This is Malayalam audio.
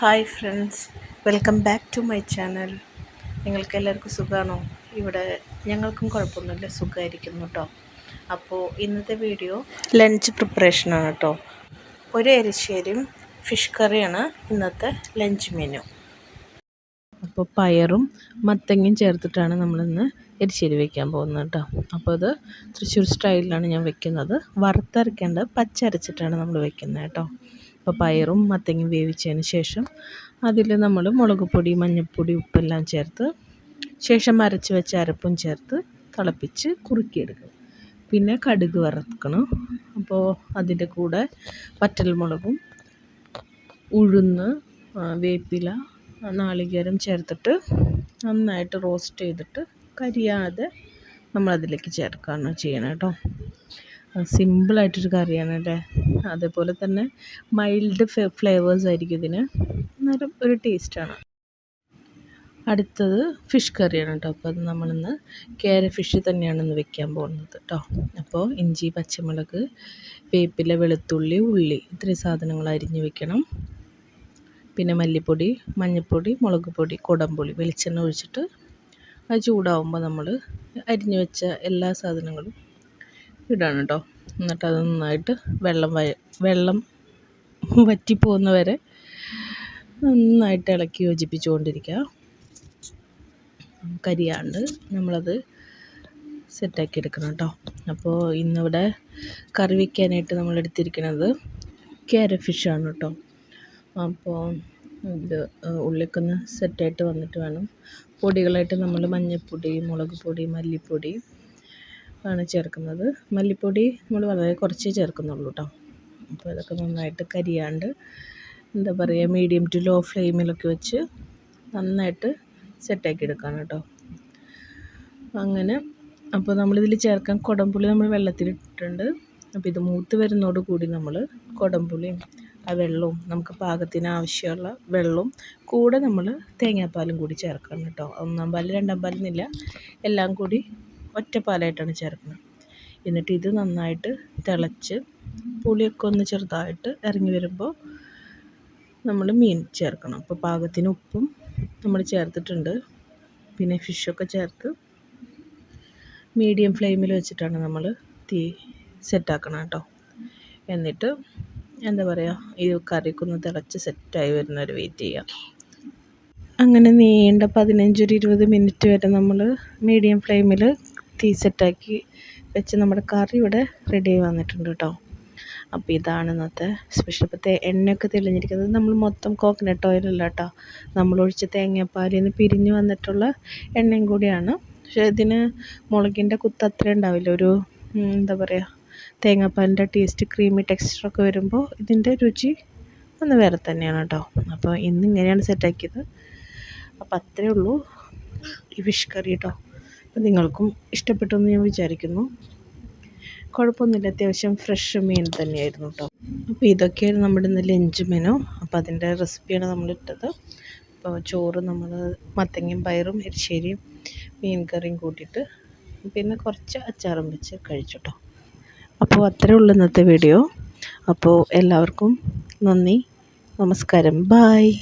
Hi friends welcome back to my channel. നിങ്ങൾക്ക് എല്ലാവർക്കും സുഖമാണോ ഇവിടെ ഞങ്ങൾക്കും കുഴപ്പമൊന്നുമില്ല സുഖമായിരിക്കുന്നു കേട്ടോ അപ്പോൾ ഇന്നത്തെ വീഡിയോ ലഞ്ച് പ്രിപ്പറേഷനാണ് കേട്ടോ ഒരു എരിശ്ശേരിയും ഫിഷ് കറിയാണ് ഇന്നത്തെ ലഞ്ച് മെനു അപ്പോൾ പയറും മത്തങ്ങയും ചേർത്തിട്ടാണ് നമ്മളിന്ന് എരിശ്ശേരി വെക്കാൻ പോകുന്നത് കേട്ടോ അപ്പോൾ അത് തൃശ്ശൂർ സ്റ്റൈലിലാണ് ഞാൻ വെക്കുന്നത്. വറുത്തരയ്ക്കേണ്ട പച്ചരച്ചിട്ടാണ് നമ്മൾ വെക്കുന്നത് കേട്ടോ അപ്പോൾ പയറും മത്തങ്ങയും വേവിച്ചതിന് ശേഷം അതിൽ നമ്മൾ മുളക് പൊടി മഞ്ഞൾപ്പൊടി ഉപ്പെല്ലാം ചേർത്ത് ശേഷം അരച്ച് വെച്ച അരപ്പും ചേർത്ത് തിളപ്പിച്ച് കുറുക്കിയെടുക്കും പിന്നെ കടുക് വറുക്കണം. അപ്പോൾ അതിന്റെ കൂടെ വറ്റൽമുളകും ഉഴുന്ന് വേപ്പില നാളികേരം ചേർത്തിട്ട് നന്നായിട്ട് റോസ്റ്റ് ചെയ്തിട്ട് കരിയാതെ നമ്മളതിലേക്ക് ചേർക്കുകയാണ് ചെയ്യണം കേട്ടോ സിമ്പിളായിട്ടൊരു കറിയാണ് അല്ലേ അതേപോലെ തന്നെ മൈൽഡ് ഫ്ലേവേഴ്സ് ആയിരിക്കും ഇതിന്. അന്നേരം ഒരു ടേസ്റ്റാണ്. അടുത്തത് ഫിഷ് കറിയാണ് കേട്ടോ. അപ്പോൾ അത് നമ്മളിന്ന് കേര ഫിഷ് തന്നെയാണ് ഇന്ന് വെക്കാൻ പോകുന്നത് കേട്ടോ. അപ്പോൾ ഇഞ്ചി പച്ചമുളക് വേപ്പില വെളുത്തുള്ളി ഉള്ളി ഇത്രയും സാധനങ്ങൾ അരിഞ്ഞ് വെക്കണം. പിന്നെ മല്ലിപ്പൊടി മഞ്ഞൾപ്പൊടി മുളക് പൊടി കുടംപുളി വെളിച്ചെണ്ണ ഒഴിച്ചിട്ട് അത് ചൂടാവുമ്പോൾ നമ്മൾ അരിഞ്ഞു വെച്ച എല്ലാ സാധനങ്ങളും ഇടാണ് കേട്ടോ. എന്നിട്ട് അത് നന്നായിട്ട് വെള്ളം വെള്ളം വറ്റിപ്പോകുന്ന വരെ നന്നായിട്ട് ഇളക്കി യോജിപ്പിച്ചു കൊണ്ടിരിക്കുക കരിയാണ്ട് നമ്മളത് സെറ്റാക്കി എടുക്കണം കേട്ടോ. അപ്പോൾ ഇന്നിവിടെ കറി വയ്ക്കാനായിട്ട് നമ്മൾ എടുത്തിരിക്കുന്നത് ക്യാര ഫിഷാണ് കേട്ടോ. അപ്പോൾ ഇത് ഉള്ളിക്കൊന്ന് സെറ്റായിട്ട് വന്നിട്ട് വേണം. പൊടികളായിട്ട് നമ്മൾ മഞ്ഞൾപ്പൊടി മുളക് പൊടി മല്ലിപ്പൊടി ആണ് ചേർക്കുന്നത്. മല്ലിപ്പൊടി നമ്മൾ വളരെ കുറച്ചേ ചേർക്കുന്നുള്ളൂ കേട്ടോ അപ്പോൾ ഇതൊക്കെ നന്നായിട്ട് കരിയാണ്ട് എന്താ പറയുക മീഡിയം ടു ലോ ഫ്ലെയിമിലൊക്കെ വെച്ച് നന്നായിട്ട് സെറ്റാക്കി എടുക്കാം കേട്ടോ അങ്ങനെ അപ്പോൾ നമ്മളിതിൽ ചേർക്കാൻ കുടംപുളി നമ്മൾ വെള്ളത്തിലിട്ടിട്ടുണ്ട്. അപ്പോൾ ഇത് മൂത്ത് വരുന്നതോട് കൂടി നമ്മൾ കുടംപുളിയും ആ വെള്ളവും നമുക്ക് പാകത്തിന് ആവശ്യമുള്ള വെള്ളവും കൂടെ നമ്മൾ തേങ്ങാപ്പാലും കൂടി ചേർക്കണം കേട്ടോ ഒന്നാം പാൽ രണ്ടാം പാലെന്നില്ല എല്ലാം കൂടി ഒറ്റപ്പാലായിട്ടാണ് ചേർക്കുന്നത്. എന്നിട്ട് ഇത് നന്നായിട്ട് തിളച്ച് പുളിയൊക്കെ ഒന്ന് ചെറുതായിട്ട് ഇറങ്ങി വരുമ്പോൾ നമ്മൾ മീൻ ചേർക്കണം. അപ്പോൾ പാകത്തിന് ഉപ്പും നമ്മൾ ചേർത്തിട്ടുണ്ട്. പിന്നെ ഫിഷൊക്കെ ചേർത്ത് മീഡിയം ഫ്ലെയിമിൽ വെച്ചിട്ടാണ് നമ്മൾ തീ സെറ്റാക്കണം കേട്ടോ. എന്നിട്ട് എന്താ പറയുക ഈ കറിക്കൊന്ന് തിളച്ച് സെറ്റായി വരുന്നവരെ വെയിറ്റ് ചെയ്യാം. അങ്ങനെ നീണ്ട പതിനഞ്ചൊരു ഇരുപത് മിനിറ്റ് വരെ നമ്മൾ മീഡിയം ഫ്ലെയിമിൽ തീ സെറ്റാക്കി വെച്ച് നമ്മുടെ കറി ഇവിടെ റെഡി ആയി വന്നിട്ടുണ്ട് കേട്ടോ അപ്പോൾ ഇതാണ് ഇന്നത്തെ സ്പെഷ്യൽ ഇപ്പോൾ എണ്ണയൊക്കെ തെളിഞ്ഞിരിക്കുന്നത് നമ്മൾ മൊത്തം കോക്കനട്ട് ഓയിൽ അല്ല കേട്ടോ നമ്മൾ ഒഴിച്ച തേങ്ങാപ്പാലിൽ നിന്ന് പിരിഞ്ഞ് വന്നിട്ടുള്ള എണ്ണയും കൂടിയാണ്. പക്ഷേ ഇതിന് മുളകിന്റെ കുത്ത് അത്ര ഉണ്ടാവില്ല. ഒരു എന്താ പറയുക തേങ്ങാപ്പാലിന്റെ ടേസ്റ്റ് ക്രീമി ടെക്സ്ചറൊക്കെ വരുമ്പോൾ ഇതിന്റെ രുചി ഒന്ന് വേറെ തന്നെയാണ് കേട്ടോ അപ്പോൾ ഇന്ന് ഇങ്ങനെയാണ് സെറ്റാക്കിയത് അപ്പോൾ അത്രയേ ഉള്ളൂ ഈ ഫിഷ് കറി കേട്ടോ അപ്പോൾ നിങ്ങൾക്കും ഇഷ്ടപ്പെട്ടു എന്ന് ഞാൻ വിചാരിക്കുന്നു. കുഴപ്പമൊന്നുമില്ല അത്യാവശ്യം ഫ്രഷ് മീൻ തന്നെയായിരുന്നു കേട്ടോ അപ്പോൾ ഇതൊക്കെയാണ് നമ്മുടെ ഇന്ന് ലഞ്ച് മെനു അപ്പോൾ അതിന്റെ റെസിപ്പിയാണ് നമ്മളിട്ടത് അപ്പോൾ ചോറ് നമ്മൾ മത്തങ്ങയും പയറും എരിശ്ശേരിയും മീൻ കറിയും കൂട്ടിയിട്ട് പിന്നെ കുറച്ച് അച്ചാറും വെച്ച് കഴിച്ചു കേട്ടോ അപ്പോൾ അത്രയേ ഉള്ളൂ ഇന്നത്തെ വീഡിയോ അപ്പോൾ എല്ലാവർക്കും നന്ദി നമസ്കാരം. ബായ്